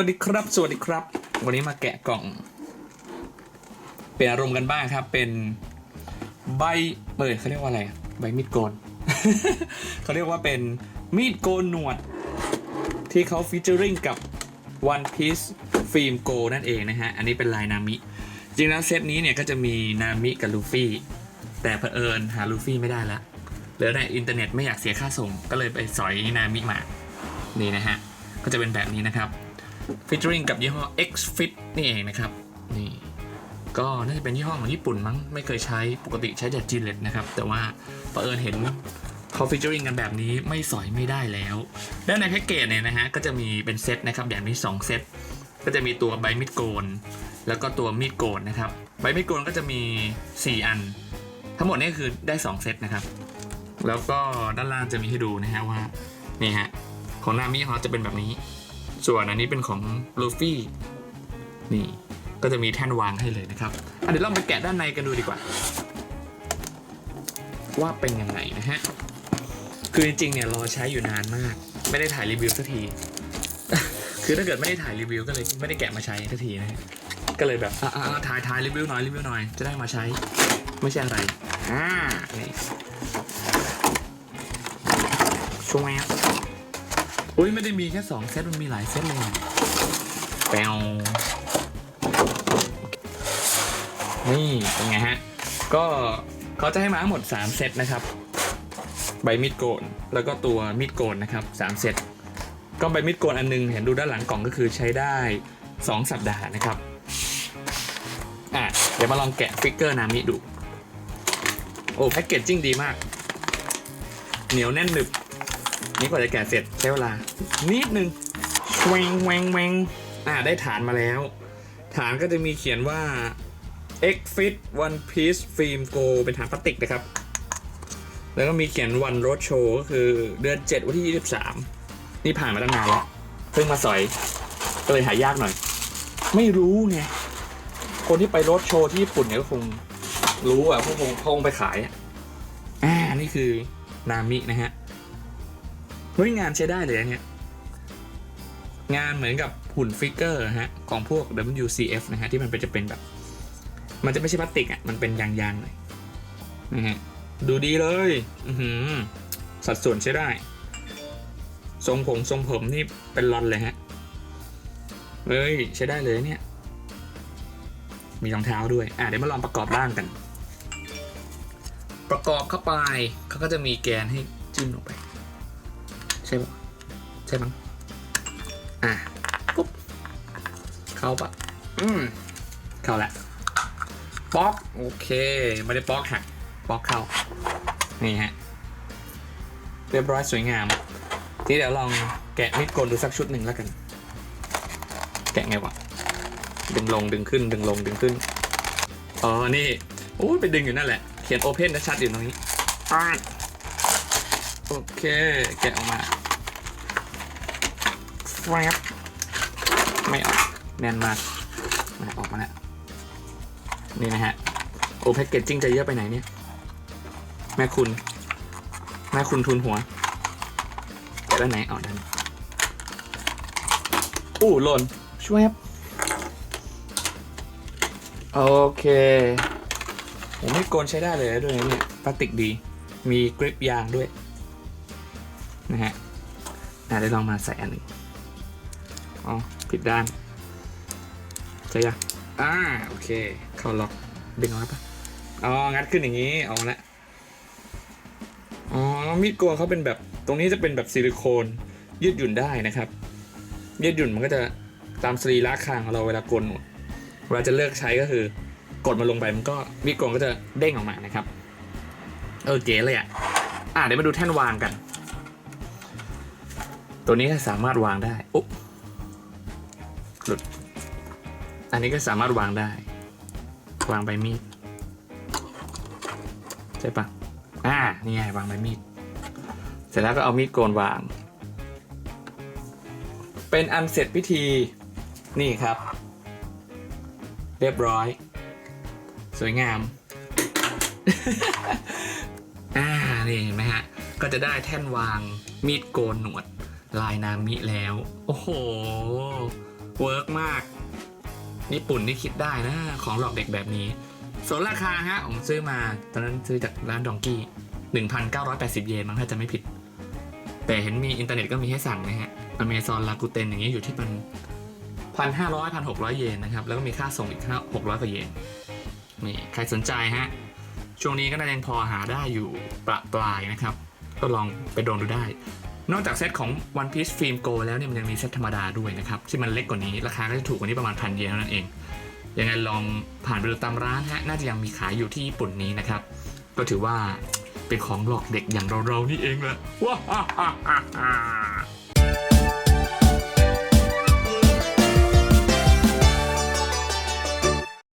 วัสดีครับ สวัสดีครับ วันนี้มาแกะกล่อง เป็นอารมณ์กันบ้างครับ เป็นใบเปิดเขาเรียกว่าอะไร ใบมีดโกน เขาเรียกว่าเป็นมีดโกนหนวด ที่เขาฟีเจอริงกับ One Piece ฟิล์มโกนั่นเองนะฮะ อันนี้เป็นลายนามิ จริงแล้วเซตนี้เนี่ยก็จะมีนามิกับลูฟี่ แต่เผอิญหาลูฟี่ไม่ได้แล้วเหลือในอินเทอร์เน็ตไม่อยากเสียค่าส่ง ก็เลยไปสอยนามิมา นี่นะฮะ ก็จะเป็นแบบนี้นะครับ ฟีเจอริงกับยี่ห้อ X Fit นี่เองนะครับ นี่ ก็น่าจะเป็นยี่ห้อของญี่ปุ่นมั้ง ไม่เคยใช้ ปกติใช้แต่จีเลตนะครับ แต่ว่าเผอิญเห็นเขาฟีเจอริงกันแบบนี้ไม่สอยไม่ได้แล้วและในแพ็กเกจเนี่ยนะฮะ ก็จะมีเป็นเซตนะครับแบบนี้ 2 เซต ก็จะมีตัวใบมีดโกน แล้วก็ตัวมีดโกนนะครับ ใบมีดโกนก็จะมี 4 อัน ทั้งหมดนี่คือได้ 2 เซตนะครับ แล้วก็ด้านล่างจะมีให้ดูนะฮะว่า นี่ฮะ ของนามิเขาจะเป็นแบบนี้ ส่วนอันนี้เป็นของลูฟี่นี่ก็จะมีแท่นวางให้เลยนะครับเดี๋ยวเราไปแกะด้านในกันดูดีกว่า ว่าเป็นยังไงนะฮะ คือจริงๆเนี่ยรอใช้อยู่นานมาก ไม่ได้ถ่ายรีวิวสักที คือถ้าเกิดไม่ได้ถ่ายรีวิวก็เลยไม่ได้แกะมาใช้สักทีนะก็เลยแบบอ่าถ่ายถ่ายรีวิวหน่อยรีวิวหน่อยจะได้มาใช้ ไม่ใช่อะไรอ่านี่ช่วยอุ้ อุ้ยไม่ได้มีแค่สองเซตมันมีหลายเซตเลยแปวนี่เป็นไงฮะ ก็เขาจะให้มาทั้งหมด 3 เซตนะครับ ใบมีดโกน แล้วก็ตัวมีดโกนนะครับ 3 เซต ก็ใบมีดโกนอันนึง เห็นดูด้านหลังกล่องก็คือใช้ได้ 2 สัปดาห์นะครับ อะ เดี๋ยวมาลองแกะฟิกเกอร์นามิดู โอ้แพ็กเกจจิ้งดีมาก เหนียวแน่นหนึบ นี่กว่าจะแกะเสร็จใช้เวลา นิดนึงแวงแวงแวงอ่าได้ฐานมาแล้ว ฐานก็จะมีเขียนว่า X Fit One Piece Film Go เป็นฐานพลาสติกนะครับ แล้วก็มีเขียน One Road Show ก็คือเดือน7วันที่ 23 นี่ผ่านมาตั้งนานแล้ว เพิ่งมาสอย ก็เลยหายากหน่อย ไม่รู้ไง คนที่ไปรถโชว์ที่ญี่ปุ่นเนี่ยก็คงรู้อะพวกคงคงไปขายอะ อ่า นี่คือนามินะฮะ เฮ้ยงานใช้ได้เลยเนี่ยงานเหมือนกับหุ่นฟิกเกอร์ฮะของพวก WCF นะฮะที่มันเป็นจะเป็นแบบ มันจะไม่ใช่พลาสติกอะมันเป็นยางๆหน่อยนะฮะดูดีเลยอือหือสัดส่วนใช้ได้ ทรงผมทรงผมนี่เป็นรอนเลยฮะเฮ้ยใช้ได้เลยเนี่ย มีรองเท้าด้วย อะเดี๋ยวมาลองประกอบร่างกัน ประกอบเข้าไปเขาก็จะมีแกนให้จิ้มลงไป ใช่ปะใช่มั้งอะปุ๊บเข้าปะอืมเข้าละป๊อกโอเคไม่ได้ป๊อกหักป๊อกเข้านี่ฮะเรียบร้อยสวยงาม ทีนี้เดี๋ยวลองแกะมีดโกนดูสักชุดหนึ่งแล้วกัน แกะไงวะดึงลงดึงขึ้น ดึงลงดึงขึ้นอ๋อนี่โอ้ยไปดึงอยู่นั่นแหละ เขียนโอเพนชัดๆอยู่ตรงนี้อ่า โอเค แกะออกมาแฟบไม่ออกแน่นมากมาออกมาแล้ว นี่นะฮะ โอ้แพ็กเกจจิ้งจะเยอะไปไหนเนี่ย แม่คุณ แม่คุณทุนหัวแกะด้านไหนออกด้านอู้หล่นช่วยครับโอเคผมไม่โกนใช้ได้เลยด้วยเนี่ยพลาสติกดี มีกริปยางด้วย นะฮะได้ลองมาใส่อันหนึ่งอ๋อผิดด้านใช่ยังอ่าโอเค เข้าล็อกดึงออกมาปะอ๋อ งัดขึ้นอย่างนี้ออกมาล้วอ๋อ มีดโกนเขาเป็นแบบตรงนี้จะเป็นแบบซิลิโคนยืดหยุ่นได้นะครับ ยืดหยุ่นมันก็จะตามสรีระคางของเราเวลากนหนเวลาจะเลิกใช้ก็คือกดมันลงไปมันก็มีดโกนก็จะเด้งออกมานะครับ เออเก๋เลยอะ อะเดี๋ยวมาดูแท่นวางกัน ตัวนี้ก็สามารถวางได้อุ๊บหลุด อันนี้ก็สามารถวางได้ วางใบมีดใช่ปะอ่า นี่ไงวางใบมีด เสร็จแล้วก็เอามีดโกนวาง เป็นอันเสร็จพิธี นี่ครับ เรียบร้อย สวยงาม อ่า นี่เห็นไหมฮะ ก็จะได้แท่นวางมีดโกนหนวด ลายนามิแล้ว โอ้โห เวิร์กมาก ญี่ปุ่นนี่คิดได้นะ ของหลอกเด็กแบบนี้ส่วนราคาฮะ ผมซื้อมาตอนนั้นซื้อจากร้านดองกี้1,980 เยนมั้งถ้าจะไม่ผิด แต่เห็นมีอินเทอร์เน็ตก็มีให้สั่งนะฮะอเมซอนลากูเตนอย่างนี้อยู่ที่มันพันห้าร้อยพันหกร้อยเยนนะครับ แล้วก็มีค่าส่งอีกห้าหกร้อยกว่าเยนนี่ใครสนใจฮะ ช่วงนี้ก็น่าจะยังพอหาได้อยู่ประปรายนะครับ ก็ลองไปโดนดูได้ นอกจากเซตของ One Piece Film Go แล้วเนี่ยมันยังมีเซตธรรมดาด้วยนะครับที่มันเล็กกว่านี้ราคาก็จะถูกกว่านี้ประมาณพันเยนเท่านั้นเองยังไงลองผ่านไปดูตามร้านฮะน่าจะยังมีขายอยู่ที่ญี่ปุ่นนี้นะครับ ก็ถือว่าเป็นของหลอกเด็กอย่างเราๆนี่เองแหละว้าฮ่าฮ่าฮ่าฮ่า